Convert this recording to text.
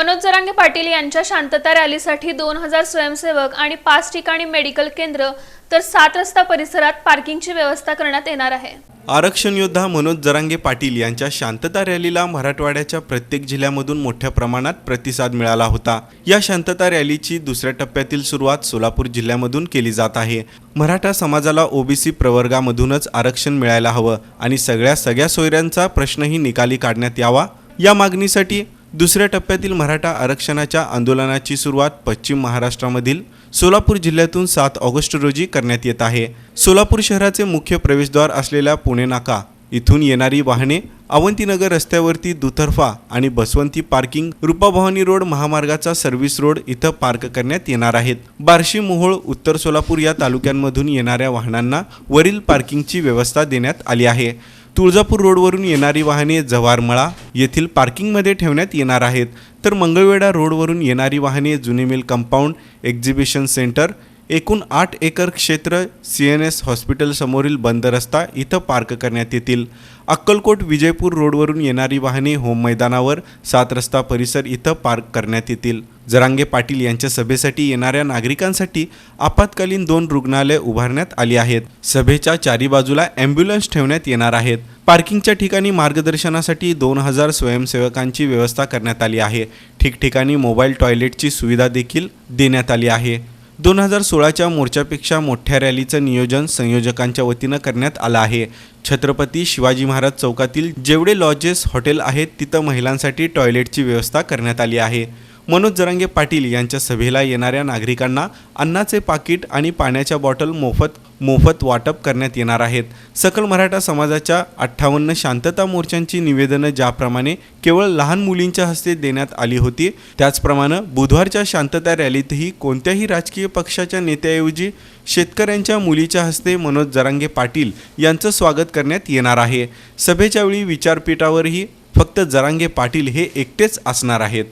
मनोज जरांगे पाटील यांच्या शांतता रॅलीसाठी दोन हजार स्वयंसेवक आणि पाच ठिकाणी मेडिकल केंद्र तर सात रस्ता परिसरात पार्किंगची व्यवस्था करण्यात येणार आहे. आरक्षण योद्धा मनोज जरांगे पाटील यांच्या शांतता रॅलीला मराठवाड्याच्या प्रत्येक जिल्ह्यामधून मोठ्या प्रमाणात प्रतिसाद मिळाला होता. या शांतता रॅलीची दुसऱ्या टप्प्यातील सुरुवात सोलापूर जिल्ह्यामधून केली जात आहे. मराठा समाजाला ओबीसी प्रवर्गामधूनच आरक्षण मिळायला हवं आणि सगळ्या सगळ्या सोयऱ्यांचा प्रश्नही निकाली काढण्यात यावा या मागणीसाठी दुसऱ्या टप्प्यातील मराठा आरक्षणाच्या आंदोलनाची सुरुवात पश्चिम महाराष्ट्रामधील सोलापूर जिल्ह्यातून सात ऑगस्ट रोजी करण्यात येत आहे. सोलापूर शहराचे मुख्य प्रवेशद्वार असलेल्या पुणे नाका इथून येणारी वाहने अवंतीनगर रस्त्यावरती दुतर्फा आणि बसवंती पार्किंग रूपाभवानी रोड महामार्गाचा सर्व्हिस रोड इथं पार्क करण्यात येणार आहेत. बार्शी मोहोळ उत्तर सोलापूर या तालुक्यांमधून येणाऱ्या वाहनांना वरील पार्किंगची व्यवस्था देण्यात आली आहे. तुळजापूर रोडवरून येणारी वाहने जव्हारमळा येथील पार्किंगमध्ये ठेवण्यात येणार आहेत. तर मंगळवेढा रोडवरून येणारी वाहने जुने मिल कंपाऊंड एक्झिबिशन सेंटर एकूण आठ एकर क्षेत्र सी एन एस हॉस्पिटलसमोरील बंद रस्ता इथं पार्क करण्यात येतील. अक्कलकोट विजयपूर रोडवरून येणारी वाहने होम मैदानावर सात रस्ता परिसर इथं पार्क करण्यात येतील. जरांगे पाटील यांच्या सभेसाठी येणाऱ्या नागरिकांसाठी आपत्कालीन दोन रुग्णालय उभारण्यात आली आहेत. सभेच्या चारी बाजूला ॲम्ब्युलन्स ठेवण्यात येणार आहेत. पार्किंगच्या ठिकाणी मार्गदर्शनासाठी दोन हजार स्वयंसेवकांची व्यवस्था करण्यात आली आहे. ठिकठिकाणी मोबाईल टॉयलेटची सुविधा देखील देण्यात आली आहे. दोन हजार सोळाच्या मोर्चापेक्षा मोठ्या रॅलीचं नियोजन संयोजकांच्या वतीनं करण्यात आलं आहे. छत्रपती शिवाजी महाराज चौकातील जेवढे लॉजेस हॉटेल आहेत तिथं महिलांसाठी टॉयलेटची व्यवस्था करण्यात आली आहे. मनोज जरांगे पाटील यांच्या सभेला येणाऱ्या नागरिकांना अन्नाचे पाकिट आणि पाण्याच्या बॉटल मोफत मोफत वाटप करण्यात येणार आहेत. सकल मराठा समाजाच्या अठ्ठावन्न शांतता मोर्चांची निवेदनं ज्याप्रमाणे केवळ लहान मुलींच्या हस्ते देण्यात आली होती त्याचप्रमाणे बुधवारच्या शांतता रॅलीतही कोणत्याही राजकीय पक्षाच्या नेत्याऐवजी शेतकऱ्यांच्या मुलीच्या हस्ते मनोज जरांगे पाटील यांचं स्वागत करण्यात येणार आहे. सभेच्या वेळी विचारपीठावरही फक्त जरांगे पाटील हे एकटेच असणार आहेत.